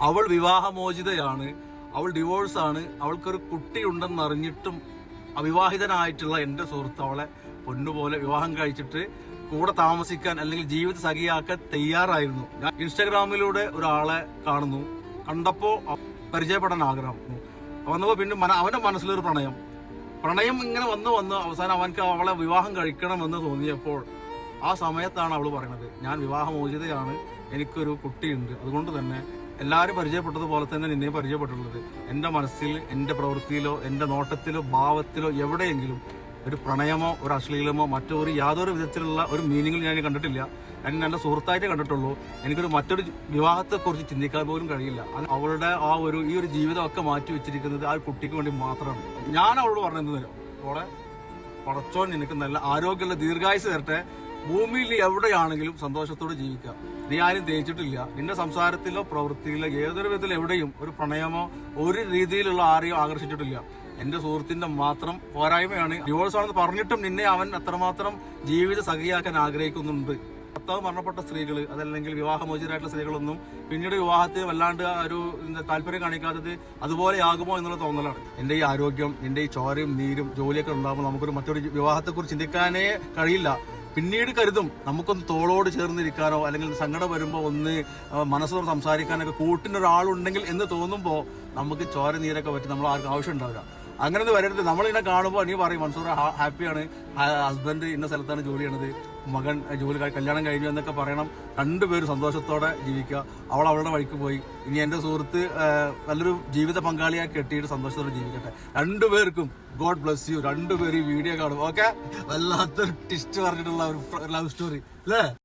അവൾ വിവാഹമോചിതയാണ് അവൾ ഡിവോഴ്സാണ് അവൾക്കൊരു കുട്ടി ഉണ്ടെന്ന് അറിഞ്ഞിട്ടും അവിവാഹിതനായിട്ടുള്ള എന്റെ സുഹൃത്ത് അവളെ പൊന്നുപോലെ വിവാഹം കഴിച്ചിട്ട് കൂടെ താമസിക്കാൻ അല്ലെങ്കിൽ ജീവിത സഖിയാക്കാൻ തയ്യാറായിരുന്നു. ഞാൻ ഇൻസ്റ്റാഗ്രാമിലൂടെ ഒരാളെ കാണുന്നു. കണ്ടപ്പോൾ പരിചയപ്പെടാൻ ആഗ്രഹം. വന്നപ്പോൾ പിന്നെ മന- അവന്റെ മനസ്സിലൊരു പ്രണയം. പ്രണയം ഇങ്ങനെ വന്ന് വന്ന് അവസാനം അവൻക്ക് അവളെ വിവാഹം കഴിക്കണമെന്ന് തോന്നിയപ്പോൾ ആ സമയത്താണ് അവൾ പറയുന്നത് ഞാൻ വിവാഹമോചിതയാണ് എനിക്കൊരു കുട്ടിയുണ്ട് അതുകൊണ്ട് തന്നെ എല്ലാവരും പരിചയപ്പെട്ടതുപോലെ തന്നെ നിന്നെയും പരിചയപ്പെട്ടിട്ടുള്ളത്. എന്റെ മനസ്സിൽ എന്റെ പ്രവൃത്തിയിലോ എന്റെ നോട്ടത്തിലോ ഭാവത്തിലോ എവിടെയെങ്കിലും ഒരു പ്രണയമോ ഒരു അശ്ലീലമോ മറ്റോ ഒരു യാതൊരു വിധത്തിലുള്ള ഒരു മീനിങ്ങിൽ ഞാൻ കണ്ടിട്ടില്ല. ഞാൻ എന്റെ സുഹൃത്തായിട്ട് കണ്ടിട്ടുള്ളൂ. എനിക്കൊരു മറ്റൊരു വിവാഹത്തെക്കുറിച്ച് ചിന്തിക്കാൻ പോലും കഴിയില്ല. അവളുടെ ആ ഒരു ഈ ഒരു ജീവിതമൊക്കെ മാറ്റി വെച്ചിരിക്കുന്നത് ആ കുട്ടിക്ക് വേണ്ടി മാത്രമാണ്. ഞാൻ അവളോട് പറഞ്ഞത് അവളെ പടച്ചോൻ നിനക്ക് നല്ല ആരോഗ്യമുള്ള ദീർഘായുസ് തരട്ടെ. ഭൂമിയിൽ എവിടെയാണെങ്കിലും സന്തോഷത്തോടെ ജീവിക്കാം നീ ആരും തേച്ചിട്ടില്ല നിന്റെ സംസാരത്തിലോ പ്രവൃത്തിയിലോ ഏതൊരു വിധത്തിൽ എവിടെയും ഒരു പ്രണയമോ ഒരു രീതിയിലുള്ള ആരെയും ആകർഷിച്ചിട്ടില്ല. എന്റെ സുഹൃത്തിന്റെ മാത്രം പോരായ്മയാണ് ഡിവോഴ്സ് ആണെന്ന് പറഞ്ഞിട്ടും നിന്നെ അവൻ അത്രമാത്രം ജീവിത സഖിയാക്കാൻ ആഗ്രഹിക്കുന്നുണ്ട്. ഭർത്താവ് മരണപ്പെട്ട സ്ത്രീകൾ അതല്ലെങ്കിൽ വിവാഹമോചിതരായിട്ടുള്ള സ്ത്രീകളൊന്നും പിന്നീട് വിവാഹത്തെ വല്ലാണ്ട് ഒരു താല്പര്യം കാണിക്കാത്തത് അതുപോലെ ആകുമോ എന്നുള്ള തോന്നലാണ്. എന്റെ ഈ ആരോഗ്യം എന്റെ ഈ ചോരയും നീരും ജോലിയൊക്കെ ഉണ്ടാകുമ്പോൾ നമുക്കൊരു മറ്റൊരു വിവാഹത്തെക്കുറിച്ച് ചിന്തിക്കാനേ കഴിയില്ല. പിന്നീട് കരുതും നമുക്കൊന്ന് തോളോട് ചേർന്നിരിക്കാനോ അല്ലെങ്കിൽ സങ്കടം വരുമ്പോൾ ഒന്ന് മനസ്സോട് സംസാരിക്കാനൊക്കെ കൂട്ടിനൊരാളുണ്ടെങ്കിൽ എന്ന് തോന്നുമ്പോൾ നമുക്ക് ചോര നീരൊക്കെ പറ്റി നമ്മൾ ആർക്കും ആവശ്യം ഉണ്ടാവില്ല. അങ്ങനെ വരരുത്. നമ്മളിങ്ങനെ കാണുമ്പോൾ നീ പറയും മൻസൂർ ഹാപ്പിയാണ്. ഹസ്ബൻഡ് ഇന്ന സ്ഥലത്താണ് ജോലി ചെയ്യണത്. മകൻ ജോലി കല്യാണം കഴിഞ്ഞു എന്നൊക്കെ പറയണം. രണ്ടുപേരും സന്തോഷത്തോടെ ജീവിക്കുക. അവൾ അവളുടെ വഴിക്ക് പോയി. ഇനി എന്റെ സുഹൃത്ത് നല്ലൊരു ജീവിത പങ്കാളിയായി കെട്ടിയിട്ട് സന്തോഷത്തോടെ ജീവിക്കട്ടെ. രണ്ടുപേർക്കും ഗോഡ് ബ്ലസ് യു. രണ്ടുപേരും ഈ വീഡിയോ കാണും. ഓക്കെ? വല്ലാത്തൊരു ടിസ്റ്റ് പറഞ്ഞിട്ടുള്ള ഒരു ലവ് സ്റ്റോറി അല്ലേ